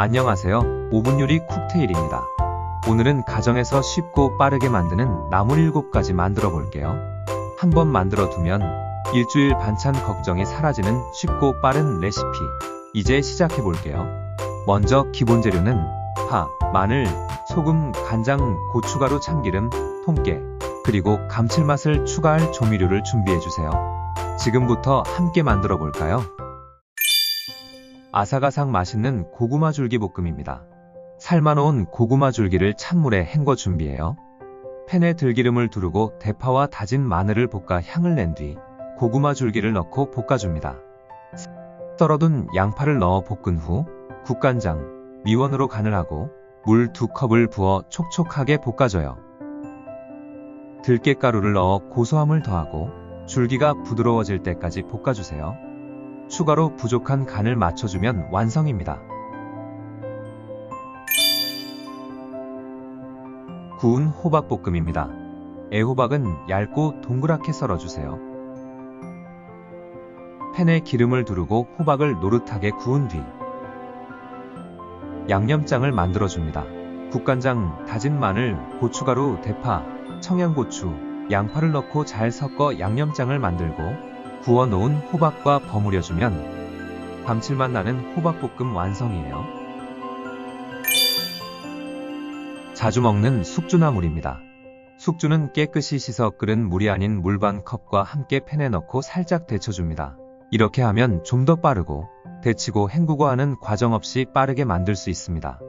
안녕하세요. 5분 요리 쿡테일입니다. 오늘은 가정에서 쉽고 빠르게 만드는 나물 7가지 만들어 볼게요. 한번 만들어 두면 일주일 반찬 걱정이 사라지는 쉽고 빠른 레시피. 이제 시작해 볼게요. 먼저 기본 재료는 파, 마늘, 소금, 간장, 고춧가루, 참기름, 통깨, 그리고 감칠맛을 추가할 조미료를 준비해 주세요. 지금부터 함께 만들어 볼까요? 아삭아삭 맛있는 고구마 줄기 볶음입니다. 삶아놓은 고구마 줄기를 찬물에 헹궈 준비해요. 팬에 들기름을 두르고 대파와 다진 마늘을 볶아 향을 낸 뒤 고구마 줄기를 넣고 볶아줍니다. 썰어둔 양파를 넣어 볶은 후 국간장, 미원으로 간을 하고 물두 컵을 부어 촉촉하게 볶아줘요. 들깨가루를 넣어 고소함을 더하고 줄기가 부드러워질 때까지 볶아주세요. 추가로 부족한 간을 맞춰주면 완성입니다. 구운 호박볶음입니다. 애호박은 얇고 동그랗게 썰어주세요. 팬에 기름을 두르고 호박을 노릇하게 구운 뒤 양념장을 만들어줍니다. 국간장, 다진 마늘, 고춧가루, 대파, 청양고추, 양파를 넣고 잘 섞어 양념장을 만들고 구워 놓은 호박과 버무려주면 감칠맛 나는 호박볶음 완성이에요. 자주 먹는 숙주나물입니다. 숙주는 깨끗이 씻어 끓은 물이 아닌 물 반 컵과 함께 팬에 넣고 살짝 데쳐줍니다. 이렇게 하면 좀 더 빠르고 데치고 헹구고 하는 과정 없이 빠르게 만들 수 있습니다.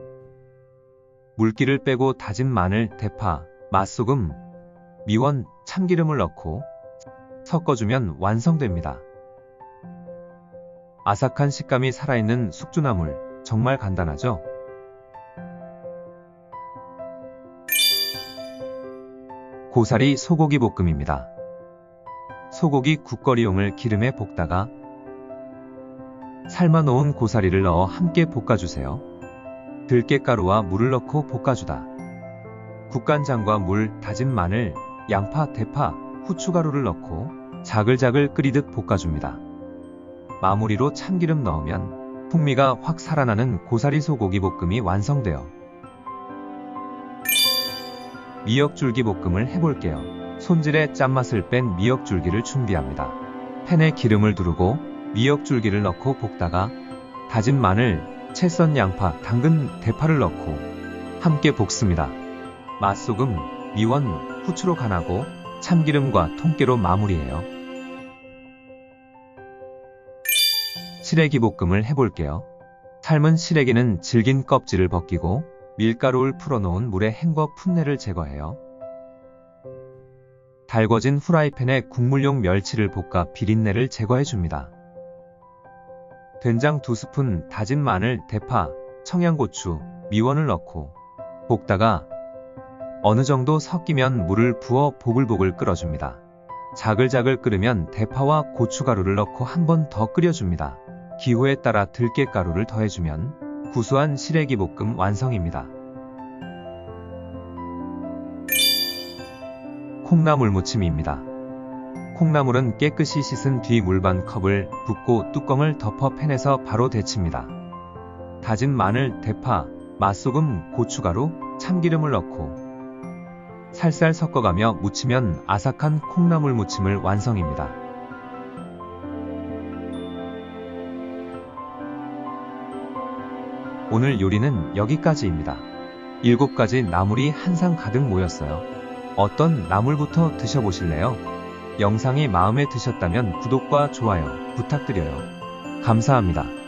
물기를 빼고 다진 마늘, 대파, 맛소금, 미원, 참기름을 넣고 섞어주면 완성됩니다. 아삭한 식감이 살아있는 숙주나물 정말 간단하죠? 고사리 소고기 볶음입니다. 소고기 국거리용을 기름에 볶다가 삶아 놓은 고사리를 넣어 함께 볶아주세요. 들깨가루와 물을 넣고 볶아주다. 국간장과 물, 다진 마늘, 양파, 대파, 후추가루를 넣고 자글자글 끓이듯 볶아줍니다. 마무리로 참기름 넣으면 풍미가 확 살아나는 고사리 소고기 볶음이 완성돼요. 미역줄기 볶음을 해볼게요. 손질에 짠맛을 뺀 미역줄기를 준비합니다. 팬에 기름을 두르고 미역줄기를 넣고 볶다가 다진 마늘, 채썬 양파, 당근, 대파를 넣고 함께 볶습니다. 맛소금, 미원, 후추로 간하고 참기름과 통깨로 마무리해요. 시래기 볶음을 해볼게요. 삶은 시래기는 질긴 껍질을 벗기고 밀가루를 풀어놓은 물에 헹궈 풋내를 제거해요. 달궈진 후라이팬에 국물용 멸치를 볶아 비린내를 제거해줍니다. 된장 2스푼, 다진 마늘, 대파, 청양고추, 미원을 넣고 볶다가 어느 정도 섞이면 물을 부어 보글보글 끓여줍니다. 자글자글 끓으면 대파와 고춧가루를 넣고 한 번 더 끓여줍니다. 기호에 따라 들깨가루를 더해주면 구수한 시래기 볶음 완성입니다. 콩나물 무침입니다. 콩나물은 깨끗이 씻은 뒤 물 반 컵을 붓고 뚜껑을 덮어 팬에서 바로 데칩니다. 다진 마늘, 대파, 맛소금, 고춧가루, 참기름을 넣고 살살 섞어가며 무치면 아삭한 콩나물 무침을 완성입니다. 오늘 요리는 여기까지입니다. 7가지 나물이 한 상 가득 모였어요. 어떤 나물부터 드셔보실래요? 영상이 마음에 드셨다면 구독과 좋아요 부탁드려요. 감사합니다.